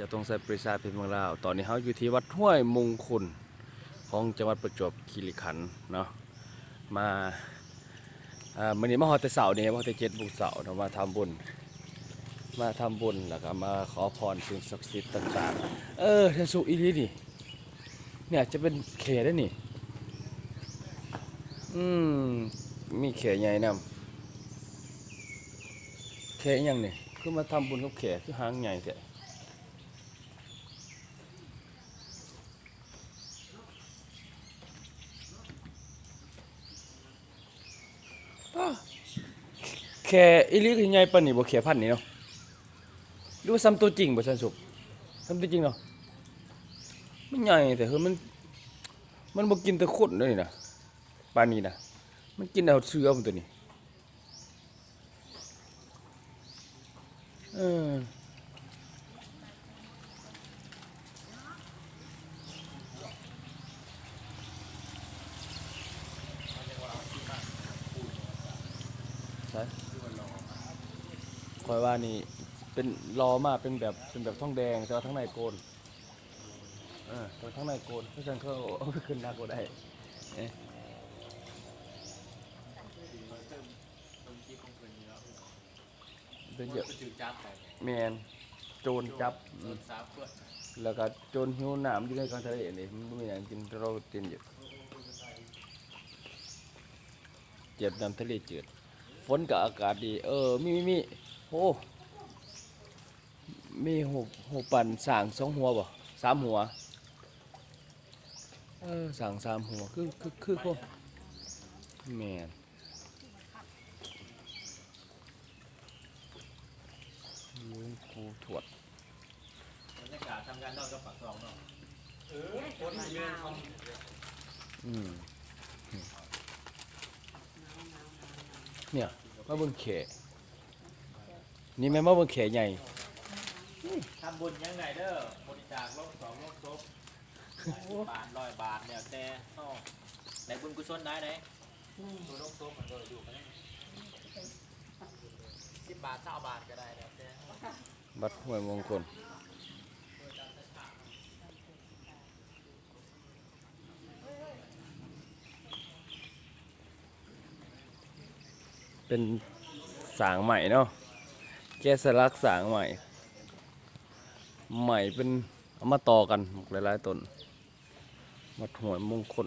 จะตรงใส่ปริศาจเป็นเมืองลาวตอนนี้เขาอยู่ที่วัดห้วยมงคลของจังหวัดประจวบคีรีขันธ์เนาะมาอ่ามื่อนี้มาฮอดแต่เสาร์นี่มาฮอดแต่เจ็ดบุกเสาร์เนาะมาทำบุญ มาทำบุญแล้วก็มาขอพรสิ่งศักดิ์สิทธิ์ต่างๆ เออเทสุอีลีนี่เนี่ยจะเป็นเขได้นี่อืมมีเขใหญ่นำเขอิหยังนี่คือมาทำบุญกับเขคือหางใหญ่แท้ แค่อีหลีคือใหญ่ปานนี้บ่แค่พันนี่เนาะหรือว่าซ้ำตัวจริงบ่ซันสุบซ้ำตัวจริงเนาะมันใหญ่แต่เฮ้ยมันมันบ่กินแต่คนเด้อนี่นะปานนี้นะมันกินเอาเสือมันตัวนี้เออ ใช่คอยว่านี่ เป็นรอมาเป็นแบบเป็นแบบทองแดงแต่ว่าทั้งในโกนเออแต่ข้งในโกนเพราะฉะนั้นเขาเอาไปขึ้นหน้าโกนได้เอ๊ะเป็นเยอะจับแมนโจรจับแล้วก็โจรหิวน้ำอยู่ในกลางทะเลนี่มันไม่อยางกินเราเต็นอยู่เจ็บน้ำทะเลจืด ฝนกับอากาศดี เออ มีมีมีโอ้มีหูหูปั่นสร้างสองหัวบ่สามหัว เออสั่งสามหัว คือคือคือพวกแมนลุงครูถวดบรรยากาศทำงานนอกกับปากซองเนาะเออคนเรียนทอืม เนี่ยมาเบิ่งแขนี่แม่นมาเบิ่งแขใหญ่ำทำบุญยังไงเด้อบริจาคโลกสองโลกซบบาทร้อยบาทเนี่ยแต่ต้องในบุญกุศลได้ไหนตัวโลกซบมันก็อยู่กันสิบบาทเก้าบาทก็ได้แล้วแต่บัดห้วยมงคล เป็นสางใหม่เนาะแกสลักสางใหม่ ใหม่เป็นเอามาต่อกันหลายๆต้นวัดหวยมงคล